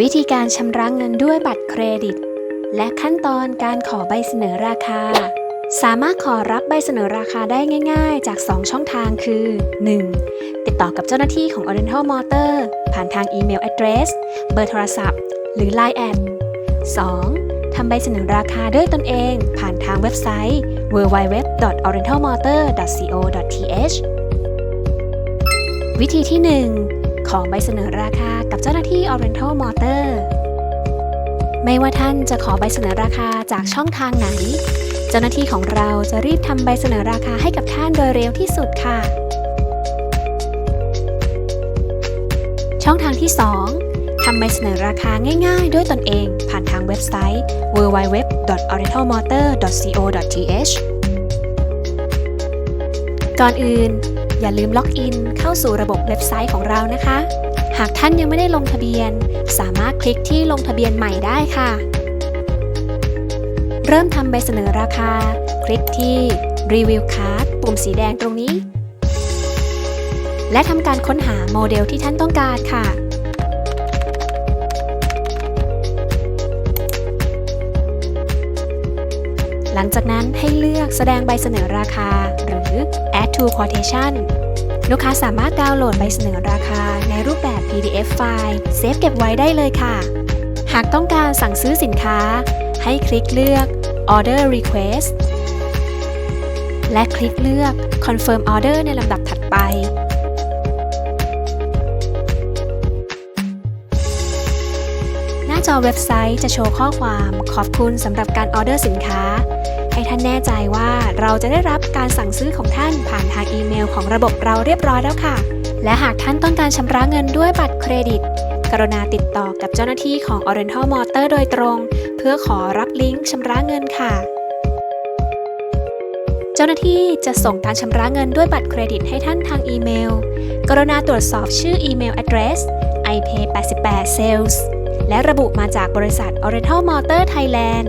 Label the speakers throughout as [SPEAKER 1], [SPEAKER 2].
[SPEAKER 1] วิธีการชำระเงินด้วยบัตรเครดิต และขั้นตอนการขอใบเสนอราคา สามารถขอรับใบเสนอราคาได้ง่าย ๆ จาก 2 ช่องทางคือ 1. ติดต่อกับเจ้าหน้าที่ของ Oriental Motor ผ่านทางอีเมล address เบอร์โทรศัพท์ หรือ Line แอด 2. ทำใบเสนอราคาด้วยตนเอง ผ่านทางเว็บไซต์ www.orientalmotor.co.th วิธีที่ 1 ของใบเสนอราคากับเจ้าหน้าที่ Oriental Motor ไม่ว่าท่านจะขอใบเสนอราคาจากช่องทางไหน เจ้าหน้าที่ของเราจะรีบทำใบเสนอราคาให้กับท่านโดยเร็วที่สุดค่ะ ช่องทางที่ 2 ทำใบเสนอราคาง่ายๆ ด้วยตนเองผ่านทางเว็บไซต์ www.orientalmotor.co.th ก่อนอื่น อย่าลืมล็อกอินเข้าสู่ระบบเว็บไซต์ของเรานะคะ หากท่านยังไม่ได้ลงทะเบียน สามารถคลิกที่ลงทะเบียนใหม่ได้ค่ะ เริ่มทำใบเสนอราคา คลิกที่ Review Card ปุ่มสีแดงตรงนี้ และทำการค้นหาโมเดลที่ท่านต้องการค่ะ หลังจากนั้นให้เลือกแสดงใบเสนอราคา หรือ Add to Quotation ลูกค้าสามารถดาวน์โหลดใบเสนอราคาในรูปแบบ PDF ไฟล์เซฟเก็บไว้ได้เลยค่ะ หากต้องการสั่งซื้อสินค้า ให้คลิกเลือก Order Request และคลิกเลือก Confirm Order ในลำดับถัดไป จอเว็บไซต์จะโชว์ข้อความขอบคุณสำหรับการออเดอร์สินค้า ให้ท่านแน่ใจว่าเราจะได้รับการสั่งซื้อของท่านผ่านทางอีเมลของระบบเราเรียบร้อยแล้วค่ะ และหากท่านต้องการชำระเงินด้วยบัตรเครดิต กรุณาติดต่อกับเจ้าหน้าที่ของ Oriental Motor โดยตรง เพื่อขอรับลิงก์ชำระเงินค่ะ เจ้าหน้าที่จะส่งการชำระเงินด้วยบัตรเครดิตให้ท่านทางอีเมล กรุณาตรวจสอบชื่ออีเมล address ipay88 sales และระบุมาจากบริษัท Oriental Motor Thailand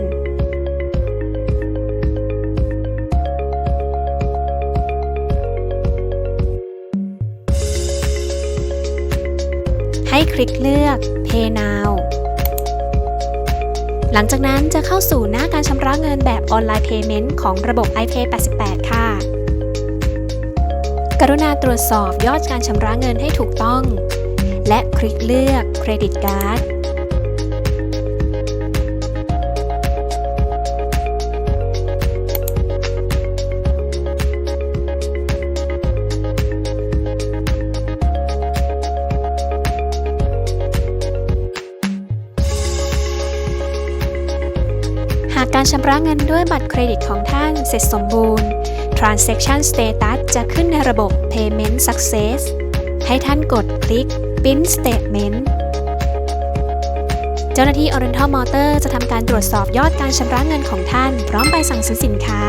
[SPEAKER 1] ให้คลิกเลือก Pay Now หลังจากนั้นจะเข้าสู่หน้าการชำระเงินแบบออนไลน์ Payment ของระบบ iPay 88 ค่ะ กรุณาตรวจสอบยอดการชำระเงินให้ถูกต้อง และคลิกเลือกเครดิตการ์ด หากการชำระเงินด้วยบัตรเครดิตของท่านเสร็จสมบูรณ์ Transaction Status จะขึ้นในระบบ Payment Success ให้ท่านกดคลิก Print Statement เจ้าหน้าที่ Oriental Motor จะทำการตรวจสอบยอดการชำระเงินของท่าน พร้อมใบสั่งซื้อสินค้า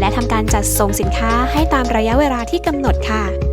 [SPEAKER 1] และทำการจัดส่งสินค้าให้ตามระยะเวลาที่กำหนดค่ะ